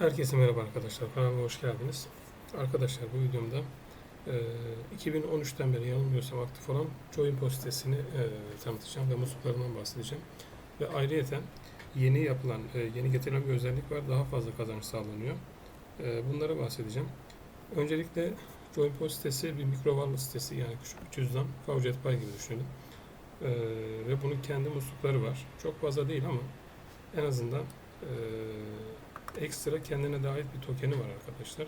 Herkese merhaba arkadaşlar. Kanalıma hoş geldiniz. Arkadaşlar bu videomda e, 2013'ten beri yanılmıyorsam aktif olan Joinpo sitesini e, tanıtacağım ve musluklarından bahsedeceğim. Ve ayrıyeten yeni yapılan, e, yeni getirilen bir özellik var. Daha fazla kazanç sağlanıyor. E, bunlara bahsedeceğim. Öncelikle Joinpo sitesi bir mikrovallı sitesi yani küçük bir cüzdan, Faucet Pay gibi düşünelim. E, ve bunun kendi muslukları var. Çok fazla değil ama en azından e, ekstra kendine dair bir tokeni var arkadaşlar.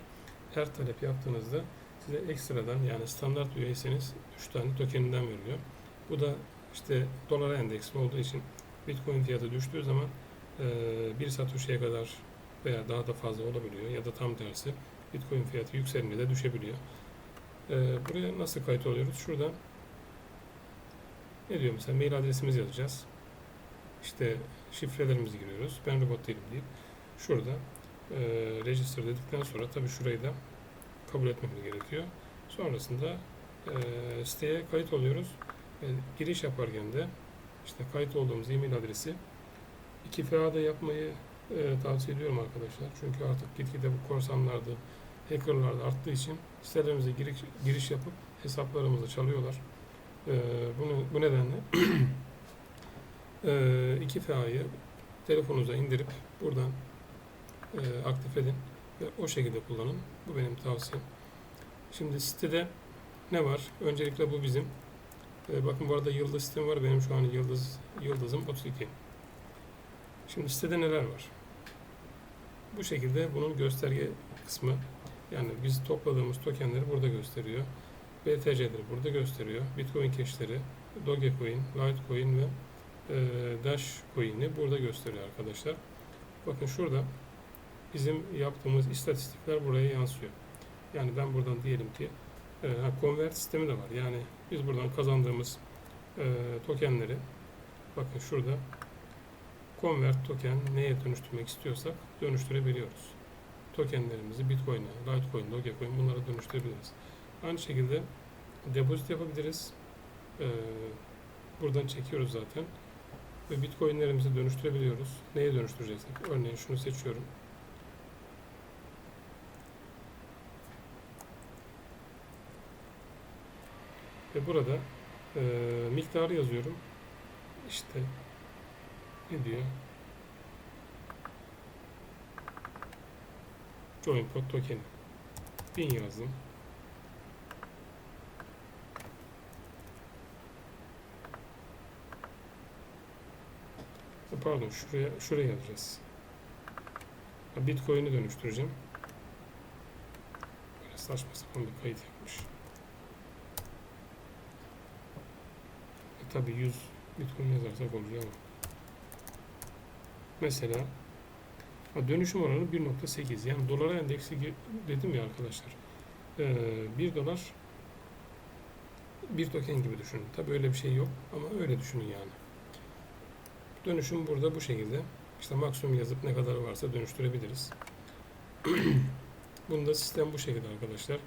Her talep yaptığınızda size ekstradan yani standart üyeyseniz 3 tane tokeninden veriyor. Bu da işte dolara endeksli olduğu için Bitcoin fiyatı düştüğü zaman bir satoshi'ye kadar veya daha da fazla olabiliyor ya da tam tersi Bitcoin fiyatı yükselince de düşebiliyor. Buraya nasıl kayıt oluyoruz? Şuradan ne diyor mesela mail adresimizi yazacağız. İşte şifrelerimizi giriyoruz. Ben robot değilim deyip şurada e, register dedikten sonra tabii şurayı da kabul etmemiz gerekiyor. Sonrasında e, siteye kayıt oluyoruz. E, giriş yaparken de işte kayıt olduğumuz e-mail adresi 2FA'da yapmayı e, tavsiye ediyorum arkadaşlar. Çünkü artık gitgide bu korsanlarda, hackerlarda arttığı için sitelerimize giriş, giriş yapıp hesaplarımızı çalıyorlar. E, bunu, bu nedenle e, 2FA'yı telefonunuza indirip buradan e, aktif edin ve o şekilde kullanın. Bu benim tavsiyem. Şimdi sitede ne var? Öncelikle bu bizim. E, bakın bu arada yıldız sistemi var. Benim şu an yıldız yıldızım 32. Şimdi sitede neler var? Bu şekilde bunun gösterge kısmı yani biz topladığımız tokenleri burada gösteriyor. BTC'leri burada gösteriyor. Bitcoin cash'leri, Dogecoin, Litecoin ve e, Dash Coin'i burada gösteriyor arkadaşlar. Bakın şurada bizim yaptığımız istatistikler buraya yansıyor. Yani ben buradan diyelim ki e, convert sistemi de var. Yani biz buradan kazandığımız e, tokenleri bakın şurada convert token neye dönüştürmek istiyorsak dönüştürebiliyoruz. Tokenlerimizi Bitcoin'e, Litecoin, Dogecoin bunlara dönüştürebiliriz. Aynı şekilde depozit yapabiliriz. E, buradan çekiyoruz zaten. Ve Bitcoin'lerimizi dönüştürebiliyoruz. Neye dönüştüreceksek? Örneğin şunu seçiyorum. Ve burada e, miktarı yazıyorum. İşte ne diyor? Join pot token. 1000 yazdım. Pardon şuraya şuraya yazacağız. Bitcoin'i dönüştüreceğim. Böyle saçma sapan bir kayıt yapmış. E tabi 100 Bitcoin yazarsak oluyor ama. Mesela dönüşüm oranı 1.8 yani dolara endeksi dedim ya arkadaşlar. Ee, 1 dolar bir token gibi düşünün. Tabi öyle bir şey yok ama öyle düşünün yani. Dönüşüm burada bu şekilde. İşte maksimum yazıp ne kadar varsa dönüştürebiliriz. Bunda sistem bu şekilde arkadaşlar.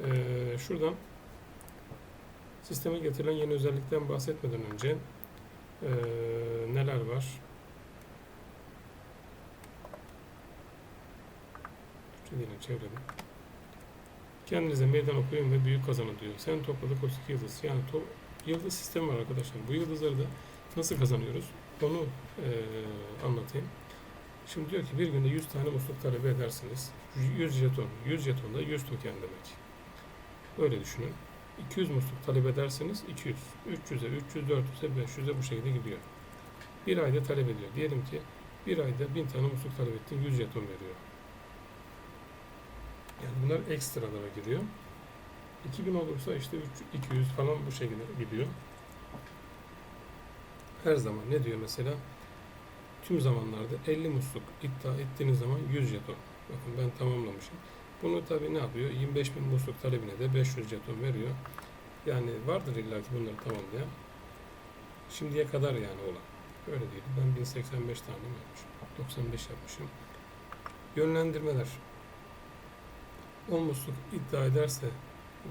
Ee, şuradan sisteme getirilen yeni özellikten bahsetmeden önce ee, neler var? Türkçe çevirelim. Kendinize meydan okuyun ve büyük kazanın diyor. Sen topladık 32 yıldız. Yani to yıldız sistemi var arkadaşlar. Bu yıldızları da nasıl kazanıyoruz? Onu e, anlatayım. Şimdi diyor ki bir günde 100 tane musluk talebi edersiniz. 100 jeton. 100 jeton da 100 token demek. Öyle düşünün. 200 musluk talep ederseniz 200. 300'e, 300, 400'e, 500'e bu şekilde gidiyor. Bir ayda talep ediyor. Diyelim ki bir ayda 1000 tane musluk talep ettin 100 jeton veriyor. Yani bunlar ekstralara giriyor. 2000 olursa işte 3, 200 falan bu şekilde gidiyor her zaman ne diyor mesela? Tüm zamanlarda 50 musluk iddia ettiğiniz zaman 100 jeton. Bakın ben tamamlamışım. Bunu tabii ne yapıyor? 25 bin musluk talebine de 500 jeton veriyor. Yani vardır illa ki bunları tamamlayan. Şimdiye kadar yani olan. Öyle değil. Ben 1085 tane yapmışım? 95 yapmışım. Yönlendirmeler. 10 musluk iddia ederse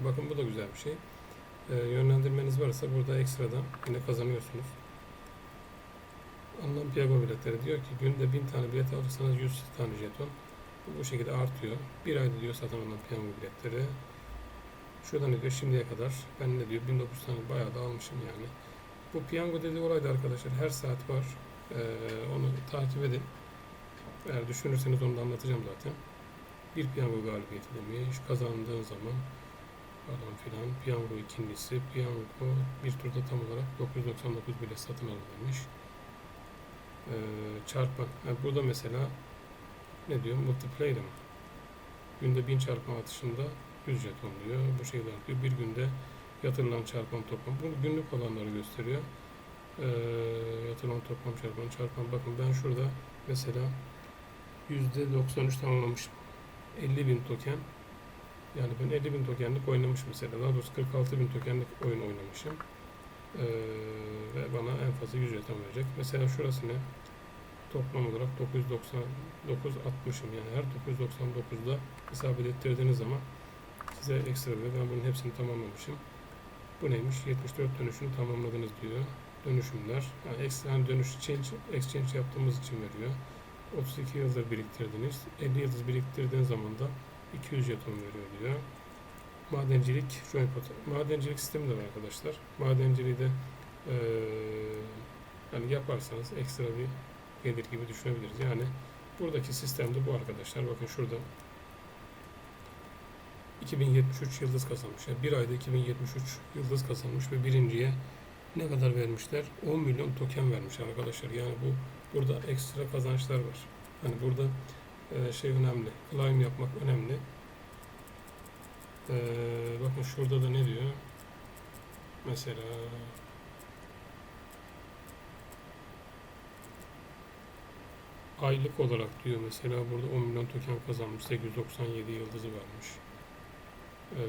bakın bu da güzel bir şey. Ee, yönlendirmeniz varsa burada ekstradan yine kazanıyorsunuz. Alınan piyango biletleri diyor ki günde 1000 tane bilet alırsanız 100 tane jeton. Bu şekilde artıyor. Bir ayda diyor satın alınan piyango biletleri. Şurada ne diyor şimdiye kadar ben ne diyor 1900 tane bayağı da almışım yani. Bu piyango dediği olayda arkadaşlar her saat var. Ee, onu takip edin. Eğer düşünürseniz onu da anlatacağım zaten. Bir piyango galibiyeti demiş. Kazandığın zaman falan filan. Piyango ikincisi. Piyango bir turda tam olarak 999 bile satın alın demiş. Ee, çarpan. Ha, burada mesela ne diyor? Multiplayer mi? Günde 1000 çarpan atışında 100 jeton diyor. Bu şeyler diyor. Bir günde yatırılan çarpan toplam. Bunu günlük olanları gösteriyor. Ee, yatırılan toplam çarpan çarpan. Bakın ben şurada mesela %93 tamamlamışım. 50 bin token yani ben 50 bin tokenlik oynamışım mesela. Daha doğrusu 46 bin tokenlik oyun oynamışım. Ee, ve bana en fazla 100 jeton verecek. Mesela şurası ne? Toplam olarak 999 atmışım. Yani her 999'da hesap ettirdiğiniz zaman size ekstra veriyor. Ben bunun hepsini tamamlamışım. Bu neymiş? 74 dönüşünü tamamladınız diyor. Dönüşümler. Yani ekstra hani dönüş change, exchange yaptığımız için veriyor. 32 yıldır biriktirdiniz. 50 yıldız biriktirdiğiniz zaman da 200 jeton veriyor diyor. Madencilik joint Madencilik sistemi de var arkadaşlar. Madenciliği de eee yani yaparsanız ekstra bir gelir gibi düşünebiliriz. Yani buradaki sistemde bu arkadaşlar. Bakın şurada 2073 yıldız kazanmış. Yani bir ayda 2073 yıldız kazanmış ve birinciye ne kadar vermişler? 10 milyon token vermiş arkadaşlar. Yani bu burada ekstra kazançlar var. Hani burada e, şey önemli. Climb yapmak önemli. E, bakın şurada da ne diyor? Mesela aylık olarak diyor mesela burada 10 milyon token kazanmış. 897 yıldızı varmış. Ee,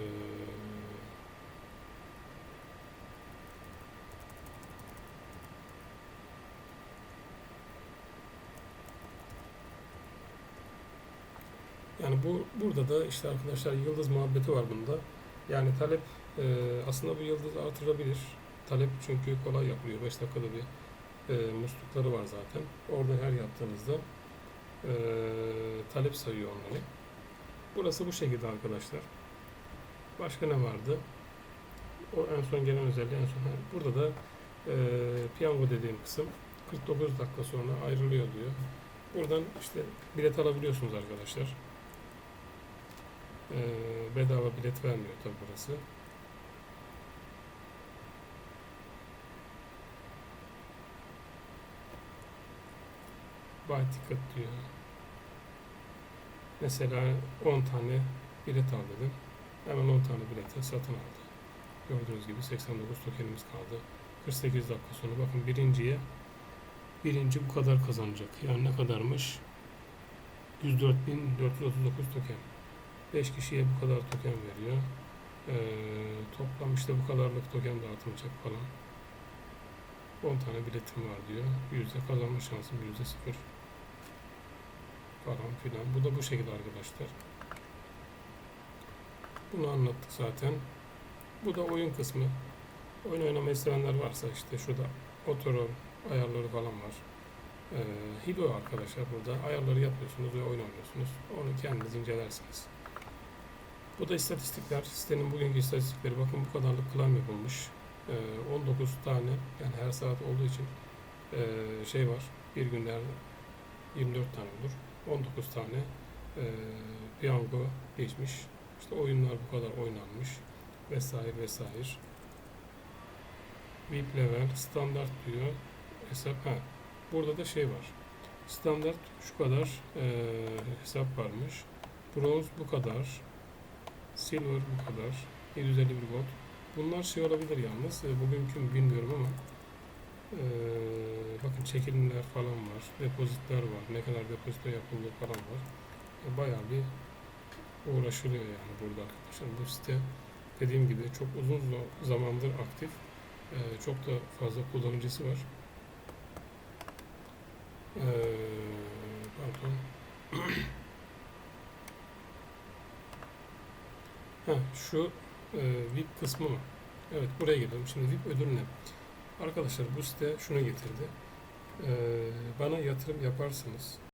yani bu burada da işte arkadaşlar yıldız muhabbeti var bunda. Yani talep e, aslında bu yıldız artırılabilir. Talep çünkü kolay yapılıyor. 5 dakikada bir e, muslukları var zaten. Orada her yaptığınızda e, talep sayıyor onları. Burası bu şekilde arkadaşlar. Başka ne vardı? O en son gelen özelliği en son. Burada da e, piyango dediğim kısım 49 dakika sonra ayrılıyor diyor. Buradan işte bilet alabiliyorsunuz arkadaşlar. E, bedava bilet vermiyor tabi burası. Buy diyor. Mesela 10 tane bilet al dedim. Hemen 10 tane bileti satın aldı. Gördüğünüz gibi 89 tokenimiz kaldı. 48 dakika sonra bakın birinciye birinci bu kadar kazanacak. Yani ne kadarmış? 104.439 token. 5 kişiye bu kadar token veriyor. Ee, toplam işte bu kadarlık token dağıtılacak falan. 10 tane biletim var diyor. Yüzde kazanma şansım yüzde sıfır falan filan. Bu da bu şekilde arkadaşlar. Bunu anlattık zaten. Bu da oyun kısmı. Oyun oynamayı sevenler varsa işte şurada otorol ayarları falan var. Ee, Hilo arkadaşlar burada. Ayarları yapıyorsunuz ve oyun oynuyorsunuz. Onu kendiniz incelersiniz. Bu da istatistikler. Sitenin bugünkü istatistikleri. Bakın bu kadarlık klan yapılmış. Ee, 19 tane yani her saat olduğu için ee, şey var. Bir günde her 24 tane olur. 19 tane piyango geçmiş. İşte oyunlar bu kadar oynanmış vesaire vesaire. VIP level standart diyor. Hesap ha. Burada da şey var. Standart şu kadar eee, hesap varmış. Bronz bu kadar. Silver bu kadar. 751 gold. Bunlar şey olabilir yalnız. e, Bugünkü bilmiyorum ama eee, bakın çekilimler falan var. Depozitler var. Ne kadar depozito yapıldığı falan var. E, bayağı bir uğraşılıyor yani burada arkadaşlar. Bu site dediğim gibi çok uzun zamandır aktif. Ee, çok da fazla kullanıcısı var. Ee, pardon. ha, şu e, VIP kısmı mı? Evet buraya gelelim. Şimdi VIP ödül ne? Arkadaşlar bu site şunu getirdi. Ee, bana yatırım yaparsanız